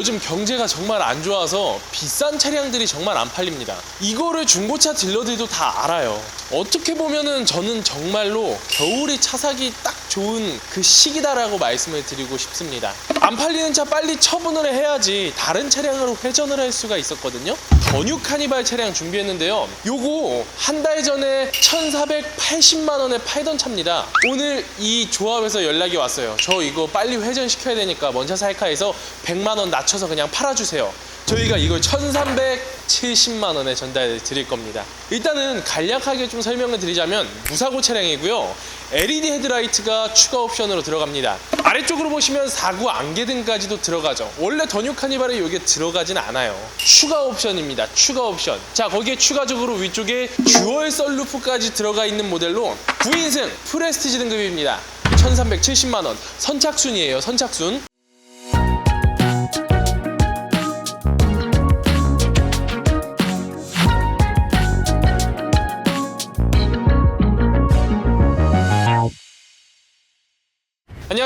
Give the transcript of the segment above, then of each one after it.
요즘 경제가 정말 안 좋아서 비싼 차량들이 정말 안 팔립니다. 이거를 중고차 딜러들도 다 알아요. 어떻게 보면은 저는 정말로 겨울이 차 사기 딱 좋은 그 시기다라고 말씀을 드리고 싶습니다. 안 팔리는 차 빨리 처분을 해야지 다른 차량으로 회전을 할 수가 있었거든요. 더뉴 카니발 차량 준비했는데요. 요거 한 달 전에 1,480만 원에 팔던 차입니다. 오늘 이 조합에서 연락이 왔어요. 저 이거 빨리 회전시켜야 되니까 먼저 살카에서 100만 원 낮춰서 그냥 팔아주세요. 저희가 이걸 1,370만 원에 전달 드릴 겁니다. 일단은 간략하게 좀 설명을 드리자면 무사고 차량이고요. LED 헤드라이트가 추가 옵션으로 들어갑니다. 아래쪽으로 보시면 4구 안개등까지도 들어가죠. 원래 더뉴 카니발에 이게 들어가진 않아요. 추가 옵션입니다. 추가 옵션. 자, 거기에 추가적으로 위쪽에 듀얼 썰루프까지 들어가 있는 모델로 9인승 프레스티지 등급입니다. 1370만 원. 선착순이에요. 선착순.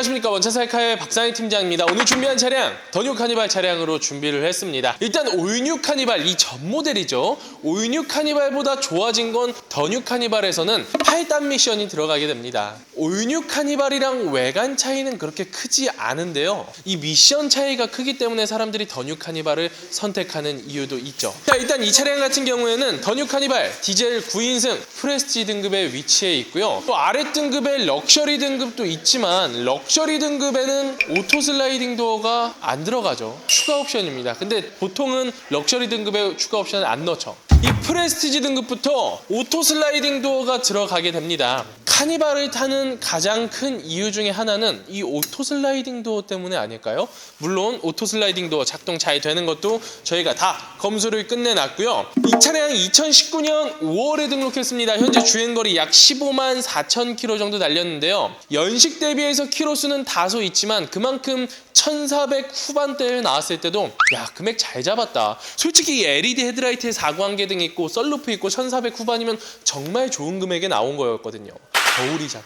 안녕하십니까 원차살카의 박상희 팀장입니다. 오늘 준비한 차량 더뉴 카니발 차량으로 준비를 했습니다. 일단 올뉴 카니발 이 전 모델이죠. 올뉴 카니발보다 좋아진 건 더뉴 카니발에서는 8단 미션이 들어가게 됩니다. 올뉴 카니발이랑 외관 차이는 그렇게 크지 않은데요. 이 미션 차이가 크기 때문에 사람들이 더뉴 카니발을 선택하는 이유도 있죠. 자 일단 이 차량 같은 경우에는 더뉴 카니발 디젤 9인승 프레스티 등급에 위치해 있고요. 또 아래 등급의 럭셔리 등급도 있지만 럭셔리 등급에는 오토 슬라이딩 도어가 안 들어가죠. 추가 옵션입니다. 근데 보통은 럭셔리 등급에 추가 옵션을 안 넣죠. 이 프레스티지 등급부터 오토 슬라이딩 도어가 들어가게 됩니다. 카니발을 타는 가장 큰 이유 중에 하나는 이 오토 슬라이딩 도어 때문에 아닐까요? 물론 오토 슬라이딩 도어 작동 잘 되는 것도 저희가 다 검수를 끝내놨고요. 이 차량 2019년 5월에 등록했습니다. 현재 주행거리 약 15만 4천 킬로 정도 달렸는데요. 연식 대비해서 키로수는 다소 있지만 그만큼 1,400 후반대에 나왔을 때도 야 금액 잘 잡았다. 솔직히 이 LED 헤드라이트에 4구안개 등 있고 썰루프 있고 1,400 후반이면 정말 좋은 금액에 나온 거였거든요. 겨울이잖아.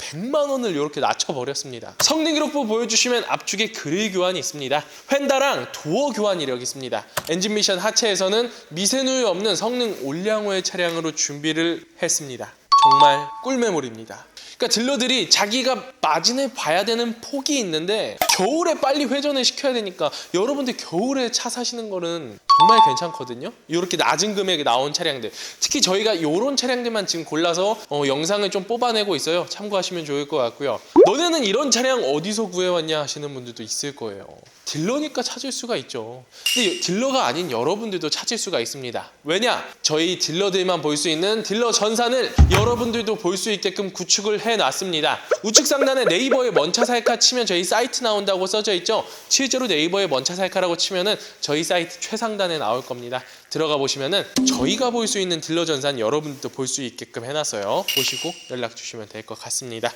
100만 원을 이렇게 낮춰버렸습니다. 성능 기록부 보여주시면 앞쪽에 그릴 교환이 있습니다. 휀다랑 도어 교환 이력이 있습니다. 엔진 미션 하체에서는 미세누이 없는 성능 올량호의 차량으로 준비를 했습니다. 정말 꿀매물입니다. 그러니까 딜러들이 자기가 마진을 봐야 되는 폭이 있는데 겨울에 빨리 회전을 시켜야 되니까 여러분들 겨울에 차 사시는 거는 정말 괜찮거든요. 이렇게 낮은 금액에 나온 차량들 특히 저희가 이런 차량들만 지금 골라서 어, 영상을 좀 뽑아내고 있어요. 참고하시면 좋을 것 같고요. 너네는 이런 차량 어디서 구해왔냐 하시는 분들도 있을 거예요. 딜러니까 찾을 수가 있죠. 근데 딜러가 아닌 여러분들도 찾을 수가 있습니다. 왜냐? 저희 딜러들만 볼 수 있는 딜러 전산을 여러분들도 볼 수 있게끔 구축을 해놨습니다. 우측 상단에 네이버에 먼차 살카 치면 저희 사이트 나온다고 써져 있죠. 실제로 네이버에 먼차 살카라고 치면은 저희 사이트 최상단 에 나올 겁니다. 들어가 보시면은 저희가 볼 수 있는 딜러 전산 여러분들도 볼 수 있게끔 해놨어요. 보시고 연락 주시면 될 것 같습니다.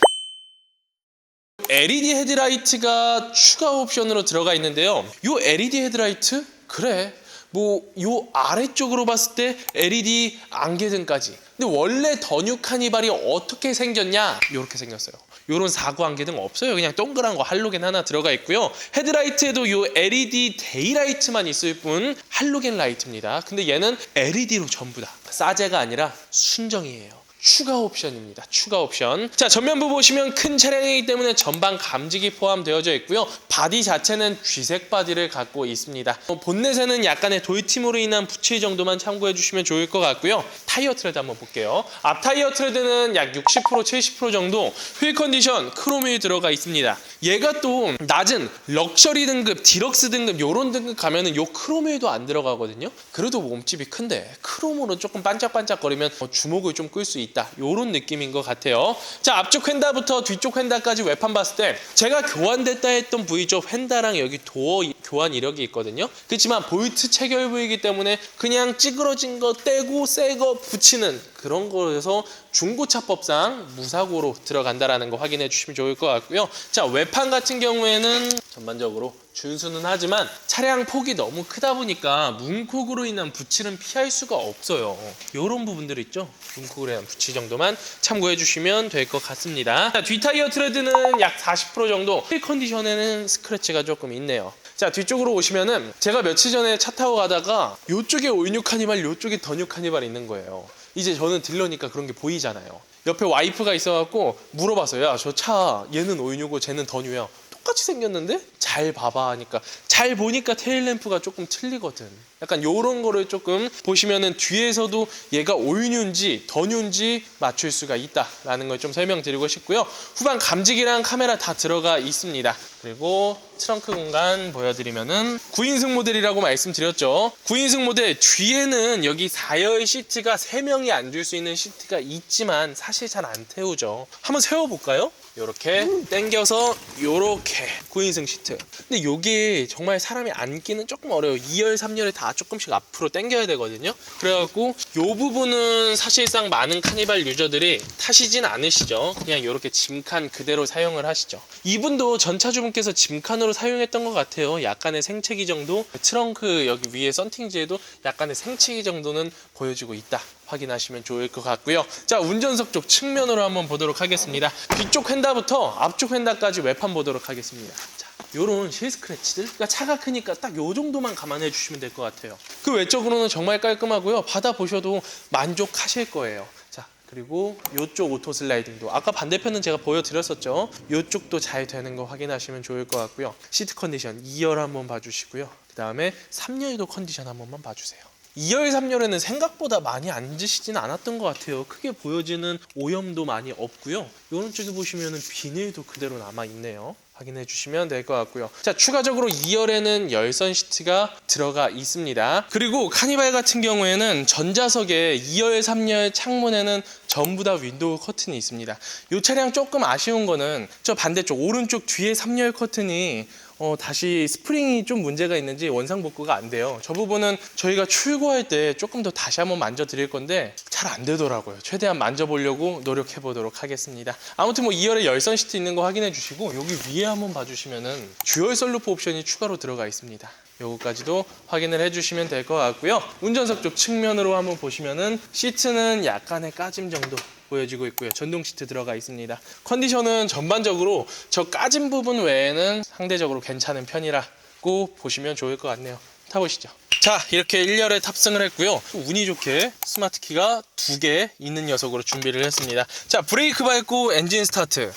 LED 헤드라이트가 추가 옵션으로 들어가 있는데요. 요 LED 헤드라이트 그래. 뭐요 아래쪽으로 봤을 때 LED 안개등까지. 근데 원래 더뉴 카니발이 어떻게 생겼냐? 요렇게 생겼어요. 요런 사구 안개 등 없어요. 그냥 동그란 거 할로겐 하나 들어가 있고요. 헤드라이트에도 요 LED 데이라이트만 있을 뿐 할로겐 라이트입니다. 근데 얘는 LED로 전부 다. 싸제가 아니라 순정이에요. 추가 옵션입니다. 추가 옵션. 자, 전면부 보시면 큰 차량이기 때문에 전방 감지기 포함되어져 있고요. 바디 자체는 쥐색 바디를 갖고 있습니다. 어, 본넷에는 약간의 돌팀으로 인한 부치 정도만 참고해 주시면 좋을 것 같고요. 타이어 트레드 한번 볼게요. 앞 타이어 트레드는 약 60% 70% 정도 휠 컨디션 크롬이 들어가 있습니다. 얘가 또 낮은 럭셔리 등급, 디럭스 등급 요런 등급 가면은 요 크롬휠도 안 들어가거든요. 그래도 몸집이 큰데 크롬으로 조금 반짝반짝거리면 어, 주목을 좀 끌 수 있다. 요런 느낌인 것 같아요. 자, 앞쪽 휀다부터 뒤쪽 휀다까지 외판 봤을 때 제가 교환됐다 했던 부위 쪽 휀다랑 여기 도어 이- 교환 이력이 있거든요. 그렇지만 볼트 체결 부위이기 때문에 그냥 찌그러진 거 떼고 새 거 붙이는 그런 거에서 중고차법상 무사고로 들어간다라는 거 확인해 주시면 좋을 것 같고요. 자, 외판 같은 경우에는 전반적으로 준수는 하지만 차량 폭이 너무 크다 보니까 문콕으로 인한 부치는 피할 수가 없어요. 이런 부분들 있죠. 문콕으로 인한 부치 정도만 참고해 주시면 될 것 같습니다. 자, 뒷 타이어 트레드는 약 40% 정도 휠 컨디션에는 스크래치가 조금 있네요. 자 뒤쪽으로 오시면은 제가 며칠 전에 차 타고 가다가 요쪽에 올뉴 카니발 요쪽에 더뉴 카니발 있는 거예요 이제 저는 딜러니까 그런 게 보이잖아요. 옆에 와이프가 있어갖고 물어봤어요 야저 차 얘는 올뉴고 쟤는 더뉴야. 똑같이 생겼는데? 잘 봐봐 하니까. 잘 보니까 테일램프가 조금 틀리거든 약간 요런 거를 조금 보시면은 뒤에서도 얘가 올뉴인지 더뉴인지 맞출 수가 있다라는 걸 좀 설명드리고 싶고요. 후방 감지기랑 카메라 다 들어가 있습니다. 그리고 트렁크 공간 보여드리면은 9인승 모델이라고 말씀드렸죠. 9인승 모델 뒤에는 여기 4열 시트가 3명이 앉을 수 있는 시트가 있지만 사실 잘 안 태우죠. 한번 세워볼까요? 요렇게 당겨서 요렇게 9인승 시트. 근데 요게 정말 사람이 앉기는 조금 어려워요. 2열 3열에 다 조금씩 앞으로 당겨야 되거든요. 그래갖고 요 부분은 사실상 많은 카니발 유저들이 타시진 않으시죠. 그냥 요렇게 짐칸 그대로 사용을 하시죠. 이분도 전차주분께서 짐칸으로 사용했던 것 같아요. 약간의 생채기 정도? 트렁크 여기 위에 썬팅지에도 약간의 생채기 정도는 보여지고 있다. 확인하시면 좋을 것 같고요. 자, 운전석 쪽 측면으로 한번 보도록 하겠습니다. 뒤쪽 휀다부터 앞쪽 휀다까지 외판 보도록 하겠습니다. 자, 요런 실 스크래치들. 그러니까 차가 크니까 딱 요 정도만 감안해 주시면 될 것 같아요. 그 외적으로는 정말 깔끔하고요. 받아 보셔도 만족하실 거예요. 자, 그리고 요쪽 오토 슬라이딩도 아까 반대편은 제가 보여드렸었죠. 요쪽도 잘 되는 거 확인하시면 좋을 것 같고요. 시트 컨디션 2열 한번 봐주시고요. 그 다음에 3열도 컨디션 한 번만 봐주세요. 2열, 3열에는 생각보다 많이 앉으시진 않았던 것 같아요. 크게 보여지는 오염도 많이 없고요. 오른쪽에 보시면 비닐도 그대로 남아있네요. 확인해 주시면 될 것 같고요. 자, 추가적으로 2열에는 열선 시트가 들어가 있습니다. 그리고 카니발 같은 경우에는 전자석에 2열, 3열 창문에는 전부 다 윈도우 커튼이 있습니다. 이 차량 조금 아쉬운 거는 저 반대쪽 오른쪽 뒤에 3열 커튼이 어, 다시 스프링이 좀 문제가 있는지 원상 복구가 안 돼요. 저 부분은 저희가 출고할 때 조금 더 다시 한번 만져 드릴 건데 잘 안 되더라고요. 최대한 만져보려고 노력해 보도록 하겠습니다. 아무튼 뭐 2열에 열선 시트 있는 거 확인해 주시고 여기 위에 한번 봐주시면은 듀얼 썰루프 옵션이 추가로 들어가 있습니다. 요거까지도 확인을 해주시면 될 것 같고요. 운전석 쪽 측면으로 한번 보시면은 시트는 약간의 까짐 정도 보여지고 있고요. 전동 시트 들어가 있습니다. 컨디션은 전반적으로 저 까진 부분 외에는 상대적으로 괜찮은 편이라고 보시면 좋을 것 같네요. 타보시죠. 자, 이렇게 1열에 탑승을 했고요. 운이 좋게 스마트 키가 두 개 있는 녀석으로 준비를 했습니다. 자, 브레이크 밟고 엔진 스타트.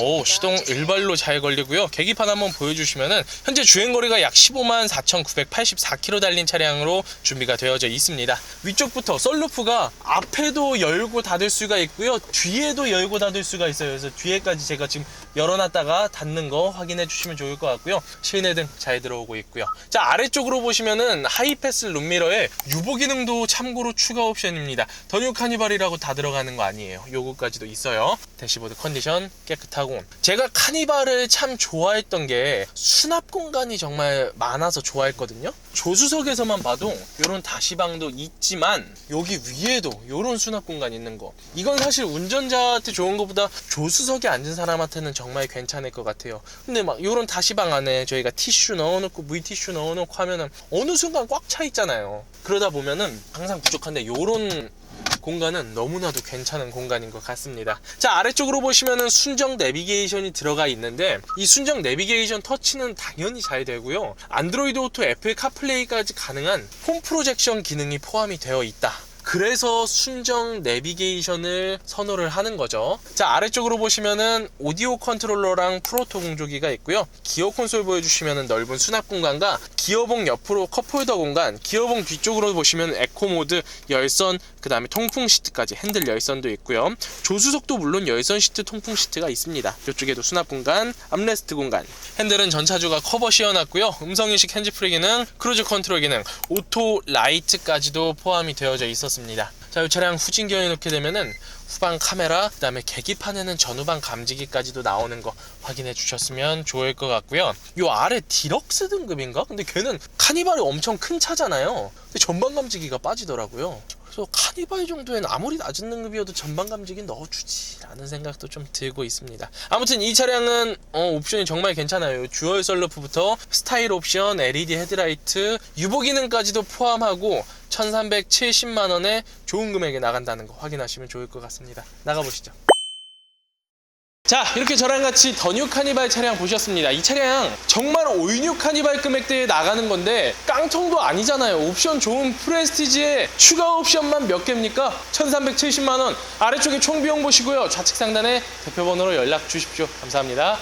오, 시동 일발로 잘 걸리고요. 계기판 한번 보여주시면은 현재 주행 거리가 약 15만 4,984km 달린 차량으로 준비가 되어져 있습니다. 위쪽부터 썰루프가 앞에도 열고 닫을 수가 있고요. 뒤에도 열고 닫을 수가 있어요. 그래서 뒤에까지 제가 지금 열어놨다가 닫는 거 확인해 주시면 좋을 것 같고요. 실내 등 잘 들어오고 있고요. 자, 아래쪽으로 보시면은 하이패스 룸미러에 유보 기능도 참고로 추가 옵션입니다. 더뉴 카니발이라고 다 들어가는 거 아니에요. 요거까지도 있어요. 대시보드 컨디션 깨끗하고 제가 카니발을 참 좋아했던 게 수납 공간이 정말 많아서 좋아했거든요. 조수석에서만 봐도 이런 다시방도 있지만 여기 위에도 이런 수납 공간 있는 거 이건 사실 운전자한테 좋은 것보다 조수석에 앉은 사람한테는 정말 괜찮을 것 같아요. 근데 막 이런 다시방 안에 저희가 티슈 넣어놓고 물티슈 넣어놓고 하면은 어느 순간 꽉 차 있잖아요. 그러다 보면은 항상 부족한데 이런 공간은 너무나도 괜찮은 공간인 것 같습니다. 자, 아래쪽으로 보시면은 순정 내비게이션이 들어가 있는데 이 순정 내비게이션 터치는 당연히 잘 되고요. 안드로이드 오토 애플 카플레이까지 가능한 홈 프로젝션 기능이 포함이 되어 있다. 그래서 순정 내비게이션을 선호를 하는 거죠. 자, 아래쪽으로 보시면은 오디오 컨트롤러랑 프로토 공조기가 있고요. 기어 콘솔 보여주시면은 넓은 수납 공간과 기어봉 옆으로 컵홀더 공간, 기어봉 뒤쪽으로 보시면 에코 모드, 열선, 그 다음에 통풍 시트까지 핸들 열선도 있고요. 조수석도 물론 열선 시트, 통풍 시트가 있습니다. 이쪽에도 수납 공간, 암레스트 공간. 핸들은 전차주가 커버 씌워놨고요. 음성인식 핸즈프리 기능, 크루즈 컨트롤 기능, 오토 라이트까지도 포함이 되어져 있었습니다. 자, 이 차량 후진경에 놓게 되면은 후방 카메라, 그 다음에 계기판에는 전후방 감지기까지도 나오는 거 확인해 주셨으면 좋을 것 같고요. 요 아래 디럭스 등급인가? 근데 걔는 카니발이 엄청 큰 차잖아요. 근데 전방 감지기가 빠지더라고요. 그래서 카니발 정도엔 아무리 낮은 등급이어도 전방 감지기 넣어주지라는 생각도 좀 들고 있습니다. 아무튼 이 차량은 어, 옵션이 정말 괜찮아요. 듀얼 썰루프부터 스타일 옵션, LED 헤드라이트, 유보 기능까지도 포함하고 1370만 원에 좋은 금액에 나간다는 거 확인하시면 좋을 것 같습니다. 나가보시죠. 자 이렇게 저랑 같이 더 뉴 카니발 차량 보셨습니다. 이 차량 정말 올뉴 카니발 금액대에 나가는 건데 깡통도 아니잖아요. 옵션 좋은 프레스티지에 추가 옵션만 몇 개입니까? 1370만원. 아래쪽에 총 비용 보시고요. 좌측 상단에 대표번호로 연락 주십시오. 감사합니다